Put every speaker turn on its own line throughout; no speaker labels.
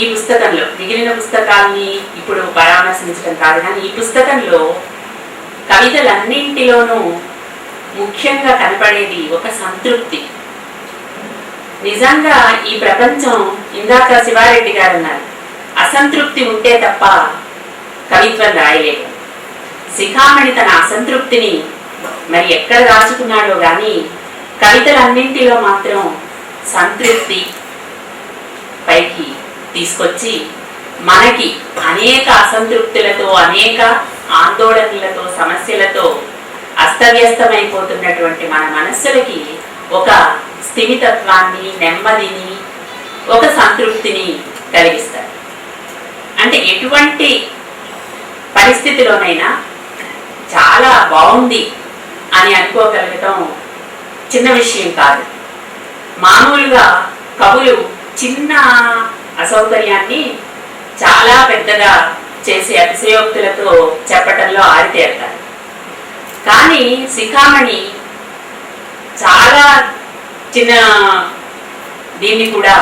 ఈ పుస్తకంలో మిగిలిన పుస్తకాల్ని ఇప్పుడు పరామర్శించడం కాదు కానీ ఈ పుస్తకంలో కవితలన్నింటిలోనూ ముఖ్యంగా కనపడేది ఒక సంతృప్తి. నిజంగా ఈ ప్రపంచం ఇందాక శివారెడ్డి గారు అన్నారు అసంతృప్తి ఉంటే తప్ప కవిత్వం రాయలేదు. శిఖామణి తన అసంతృప్తిని మరి ఎక్కడ రాసుకున్నాడో కానీ కవితలన్నింటిలో మాత్రం సంతృప్తి పైకి తీసుకొచ్చి మనకి అనేక అసంతృప్తులతో అనేక ఆందోళనలతో సమస్యలతో అస్తవ్యస్తమైపోతున్నటువంటి మన మనస్సులకి ఒక స్థిమితత్వాన్ని నెమ్మదిని ఒక సంతృప్తిని కలిగిస్తారు అంటే ఎటువంటి పరిస్థితిలోనైనా చాలా బాగుంది అని అనుకోగలగటం చిన్న విషయం కాదు. మామూలుగా కవులు చిన్న అసౌకర్యాన్ని చాలా పెద్దగా చేసే అతిశయోక్తులతో చెప్పటంలో ఆరితేరుతారు. కానీ శిఖామణి చాలా చిన్న దీన్ని కూడా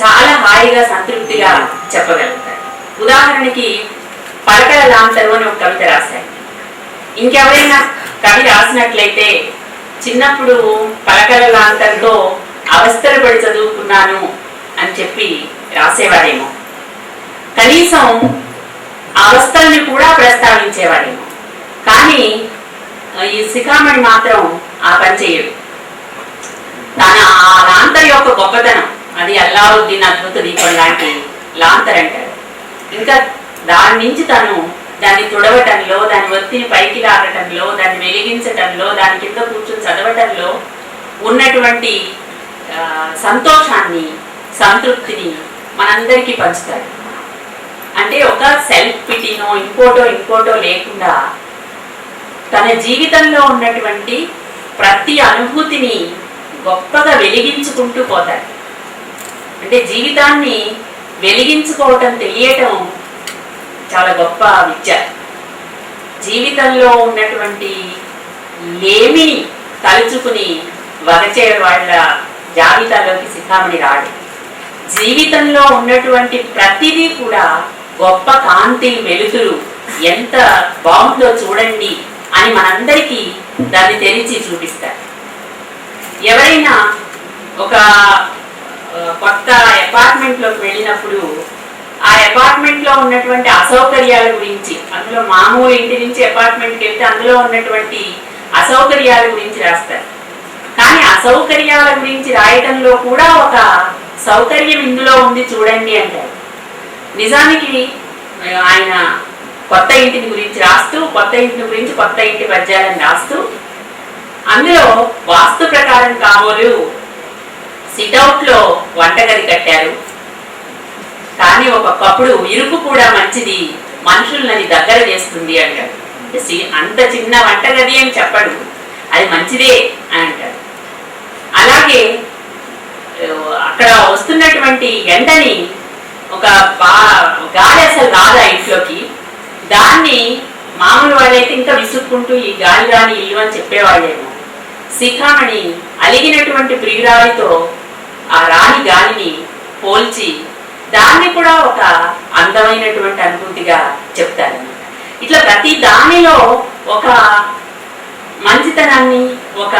చాలా హాయిగా సంతృప్తిగా చెప్పగలుగుతారు. ఉదాహరణకి పలకల లాంతరు అని ఒక కవిత రాశారు. ఇంకెవరైనా కవి రాసినట్లయితే చిన్నప్పుడు పలకల లాంతరులో అవస్థలు పడి చదువుకున్నాను అని చెప్పి రాసేవాడేమో. కనీసం అవస్థల్ని కూడా ప్రస్తావించేవాడేమో. కానీ ఈ శిఖామణి మాత్రం ఆ పని చేయడు. తన ఆ లాంతర్ యొక్క గొప్పతనం అది అల్లావుద్దీన్ అద్భుత దీపం లాంటి లాంతర్ అంటారు ఇంకా దాని నుంచి తను దాన్ని తుడవటంలో దాని ఒత్తిని పైకి లాగటంలో దాన్ని వెలిగించటంలో దాని కింద కూర్చొని చదవటంలో ఉన్నటువంటి సంతోషాన్ని సంతృప్తిని మనందరికీ పంచుతాడు. అంటే ఒక సెల్ఫ్ పిటీనో ఇంకోటో ఇంకోటో లేకుండా తన జీవితంలో ఉన్నటువంటి ప్రతి అనుభూతిని గొప్పగా వెలిగించుకుంటూ పోతాడు. అంటే జీవితాన్ని వెలిగించుకోవటం తెలియటం చాలా గొప్ప విద్య. జీవితంలో ఉన్నటువంటి లేమిని తలుచుకుని వగచే వాళ్ళ జాబితాలోకి శిఖామణి రాడు. జీవితంలో ఉన్నటువంటి ప్రతిదీ కూడా గొప్ప కాంతి వెలుతురు ఎంత బాగుందో చూడండి అని మనందరికీ దాన్ని తెరిచి చూపిస్తారు. ఎవరైనా ఒక కొత్త అపార్ట్మెంట్లోకి వెళ్ళినప్పుడు ఆ అపార్ట్మెంట్లో ఉన్నటువంటి అసౌకర్యాల గురించి అందులో మామూలు ఇంటి నుంచి అపార్ట్మెంట్కి వెళ్తే అందులో ఉన్నటువంటి అసౌకర్యాల గురించి రాస్తారు. కానీ అసౌకర్యాల గురించి రాయటంలో కూడా ఒక సౌకర్యం ఇందులో ఉంది చూడండి అంటారు నిజానికి ఆయన కొత్త ఇంటిని గురించి రాస్తూ కొత్త ఇంటిని గురించి కొత్త ఇంటి పద్యాలను రాస్తూ అందులో వాస్తు ప్రకారం కాబోలు సిటౌట్లో వంటగది కట్టారు. కానీ ఒకప్పుడు ఇరుకు కూడా మంచిది మనుషులని దగ్గర చేస్తుంది అంటారు. సి- అంత చిన్న వంటగది అని చెప్పడు. అది మంచిదే అని అంటారు. అలాగే అక్కడ వస్తున్నటువంటి ఎండని ఒక గాలి అసలు రాదా ఇంట్లోకి? దాన్ని మామూలు వాళ్ళైతే ఇంకా విసుక్కుంటూ ఈ గాలి రాని ఇల్లు అని చెప్పేవాళ్ళేమో. శిఖామణి అలిగినటువంటి ప్రియురాలితో ఆ రాణి గాలిని పోల్చి దాన్ని కూడా ఒక అందమైనటువంటి అనుభూతిగా చెప్తారన్నమాట. ఇట్లా ప్రతి దానిలో ఒక మంచితనాన్ని ఒక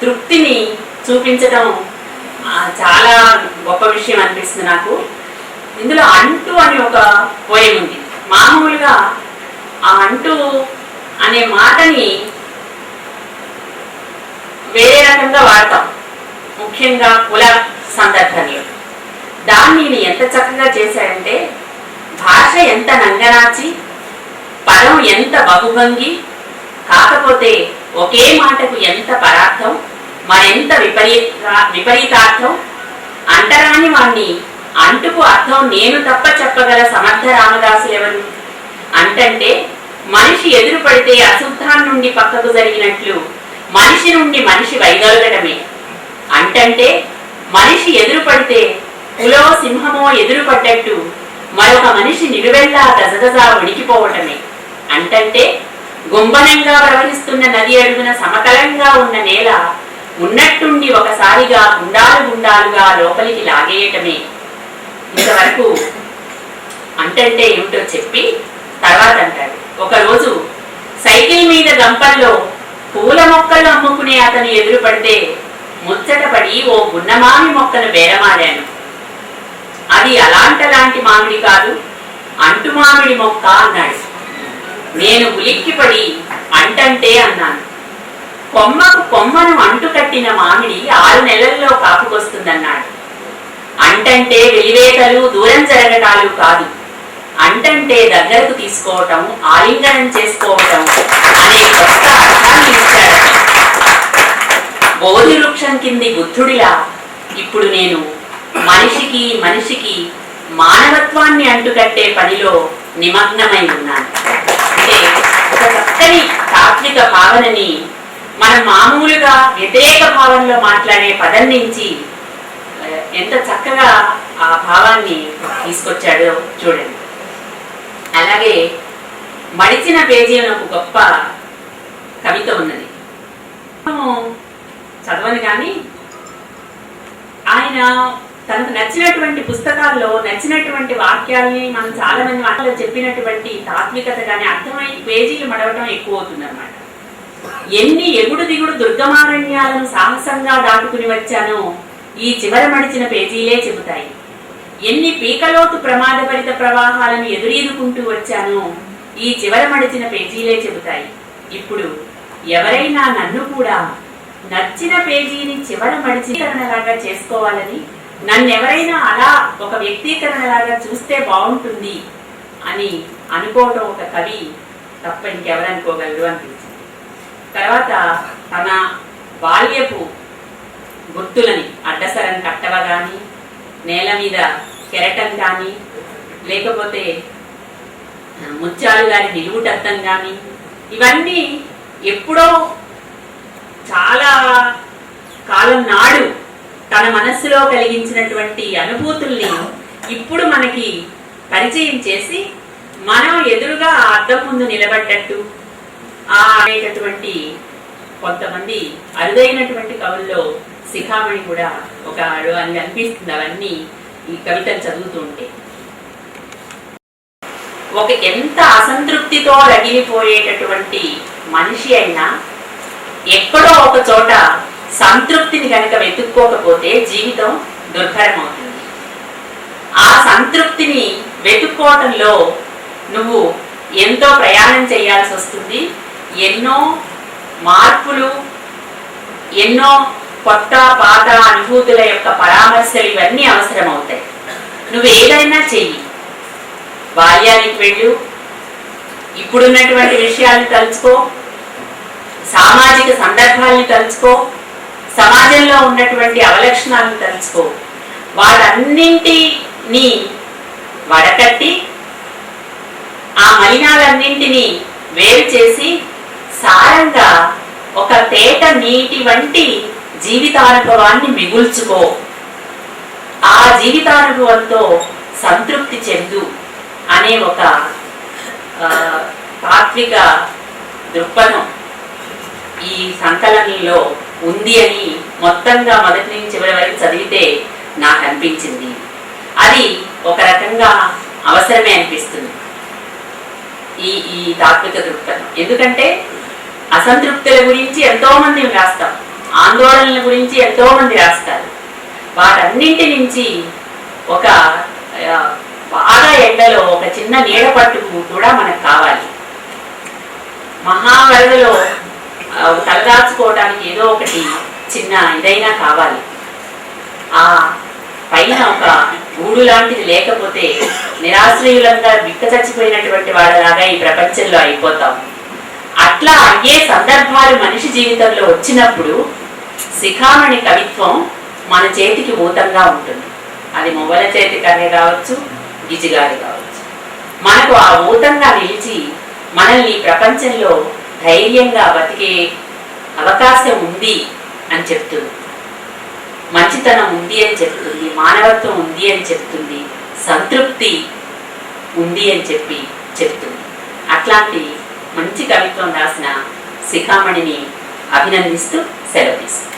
తృప్తిని చూపించడం చాలా గొప్ప విషయం అనిపిస్తుంది నాకు. ఇందులో అంటూ అని ఒక పోయం ఉంది. మామూలుగా ఆ అంటూ అనే మాటని వేరే రకంగా వాడతాం. ముఖ్యంగా కుల సందర్భంలో. దాన్ని నేను ఎంత చక్కగా చేశాడంటే భాష ఎంత నంగనాచి పదం ఎంత బహుభంగి కాకపోతే ఒకే మాటకు ఎంత పరార్థం మరెంత విపరీత విపరీతార్థం అంటరాని వాణ్ణి అంటుకు అర్థం నేను తప్ప చెప్పగల సమర్థ రామదాసులెవరు అంటంటే మనిషి ఎదురు పడితే అశుద్ధాన్ నుండి పక్కకు జరిగినట్లు మనిషి నుండి మనిషి వైదొలగటమే. అంటంటే మనిషి ఎదురు పడితే కులో సింహమో ఎదురు పడ్డట్టు మరొక మనిషి నిలువెల్లా గజగజా ఉడికిపోవటమే అంటంటే గుంబనంగా ప్రవహిస్తున్న నది అడుగున సమతలంగా ఉన్న నేల ఉన్నట్టుండి ఒకసారిగా గుండాలు గుండాలుగా లోపలికి లాగేయటమే. ఇంతవరకు అంటంటే ఏమిటో చెప్పి తర్వాత అంటాడు. ఒకరోజు సైకిల్ మీద గంపల్లో పూల మొక్కలు అమ్ముకునే అతను ఎదురు పడితే ముచ్చటపడి ఓ గున్నమామి మొక్కను బేరమాడాను. అది అలాంటలాంటి మామిడి కాదు అంటు మామిడి మొక్క అన్నాడు. నేను ఉలిక్కిపడి అంటంటే అన్నాను. కొమ్మకు కొమ్మను అంటు కట్టిన మామిడి ఆరు నెలల్లో కాపుకొస్తుందన్నాడు. అంటంటే వెలివేతలు దూరం జరగటాలు కాదు. అంటంటే దగ్గరకు తీసుకోవటం ఆలింగనం చేసుకోవటం అనే కొత్త అర్థాన్ని ఇచ్చాడు. బోధి వృక్షం కింది బుద్ధుడిలా ఇప్పుడు నేను మనిషికి మనిషికి మానవత్వాన్ని అంటుకట్టే పనిలో నిమగ్నమై ఉన్నాను. అంటే ఒక చక్కని తాత్విక భావనని మనం మామూలుగా వ్యతిరేక భావంలో మాట్లాడే పదం నుంచి ఎంత చక్కగా ఆ భావాన్ని తీసుకొచ్చాడో చూడండి. అలాగే మడిచిన పేజీ అని ఒక గొప్ప కవిత ఉన్నది. చదవను కానీ ఆయన తనకు నచ్చినటువంటి పుస్తకాల్లో నచ్చినటువంటి వాక్యాల్ని మనం చాలా మంది వాటిలో చెప్పినటువంటి తాత్వికత కానీ అర్థమై పేజీలు మడవటం ఎక్కువ అవుతుంది ఎన్ని ఎగుడు దిగుడు దుర్గమారణ్యాలను సాహసంగా దాటుకుని వచ్చానో ఈ చివర మడిచిన పేజీలే చెబుతాయి. ఎన్ని పీకలోతు ప్రమాదభరిత ప్రవాహాలను ఎదురీదుకుంటూ వచ్చానో ఈ చివర మడిచిన పేజీలే చెబుతాయి. ఇప్పుడు ఎవరైనా నన్ను కూడా నచ్చిన పేజీని చివర మడిచీకరణలాగా చేసుకోవాలని నన్నెవరైనా అలా ఒక వ్యక్తీకరణలాగా చూస్తే బాగుంటుంది అని అనుకోవటం ఒక కవి తప్ప ఇంకెవరనుకోగలరు అనిపించింది. తర్వాత తన బాల్యపు గుర్తులని అడ్డసరం కట్టవ కానీ నేల మీద కెరటం కానీ లేకపోతే ముత్యాలు గారి నిలువుటద్దం కానీ ఇవన్నీ ఎప్పుడో చాలా కాలం నాడు తన మనస్సులో కలిగించినటువంటి అనుభూతుల్ని ఇప్పుడు మనకి పరిచయం చేసి మనం ఎదురుగా అర్థం అద్దం ముందు నిలబడ్డట్టు అనేటటువంటి కొంతమంది అరుదైనటువంటి కవుల్లో శిఖామణి కూడా ఒక అని అనిపిస్తుంది అవన్నీ ఈ కవితలు చదువుతూ ఉంటే. ఒక ఎంత అసంతృప్తితో రగిలిపోయేటటువంటి మనిషి అయినా ఎక్కడో ఒక చోట సంతృప్తిని కనుక వెతుక్కోకపోతే జీవితం దుర్భరం అవుతుంది ఆ సంతృప్తిని వెతుక్కోవటంలో నువ్వు ఎంతో ప్రయాణం చేయాల్సి వస్తుంది. ఎన్నో మార్పులు ఎన్నో కొత్త పాత అనుభూతుల యొక్క పరామర్శలు ఇవన్నీ అవసరమవుతాయి. నువ్వు ఏదైనా చెయ్యి. బాల్యానికి వెళ్ళు. ఇప్పుడున్నటువంటి విషయాలను తలుచుకో. సామాజిక సందర్భాలను తలుచుకో. సమాజంలో ఉన్నటువంటి అవలక్షణాలను తలుచుకో. వాటన్నింటినీ వడకట్టి ఆ మలినాలన్నింటినీ వేరు చేసి సారంగా ఒక తేట నీటి వంటి జీవితానుభవాన్ని మిగుల్చుకో. ఆ జీవితానుభవంతో సంతృప్తి చెందు అనే ఒక తాత్విక దృక్పథం ఈ సంకలనంలో ఉంది అని మొత్తంగా మొదటి నుంచి చివరి వరకు చదివితే నాకు అనిపించింది. అది ఒక రకంగా అవసరమే అనిపిస్తుంది. ఈ ఈ తాత్విక దృక్పథం. ఎందుకంటే అసంతృప్తుల గురించి ఎంతో మంది రాస్తాం ఆందోళనల గురించి ఎంతో మంది రాస్తారు వాటన్నింటి నుంచి ఒక బాగా ఎండలో ఒక చిన్న నీడ పట్టుకు కూడా మనకు కావాలి. మహావరదలో తలదాచుకోవడానికి ఏదో ఒకటి చిన్న ఇదైనా కావాలి. ఆ పైన ఒక గూడు లాంటిది లేకపోతే నిరాశ్రయులంగా బిక్క చచ్చిపోయినటువంటి వాళ్ళలాగా ఈ ప్రపంచంలో అయిపోతాం. అట్లా ఏ సందర్భాలు మనిషి జీవితంలో వచ్చినప్పుడు శిఖామణి కవిత్వం మన చేతికి ఊతంగా ఉంటుంది. అది మొగల చేతికనే కావచ్చు గిజిగారి కావచ్చు. మనకు ఆ ఊతంగా నిలిచి మనల్ని ఈ ప్రపంచంలో ధైర్యంగా బతికే అవకాశం ఉంది అని చెప్తుంది. మంచితనం ఉంది అని చెప్తుంది మానవత్వం ఉంది అని చెప్తుంది సంతృప్తి ఉంది అని చెప్పి చెప్తుంది. అట్లాంటి మంచి కవిత్వం రాసిన శిఖామణిని అభినందిస్తూ సెలవు తీసుకుంటాను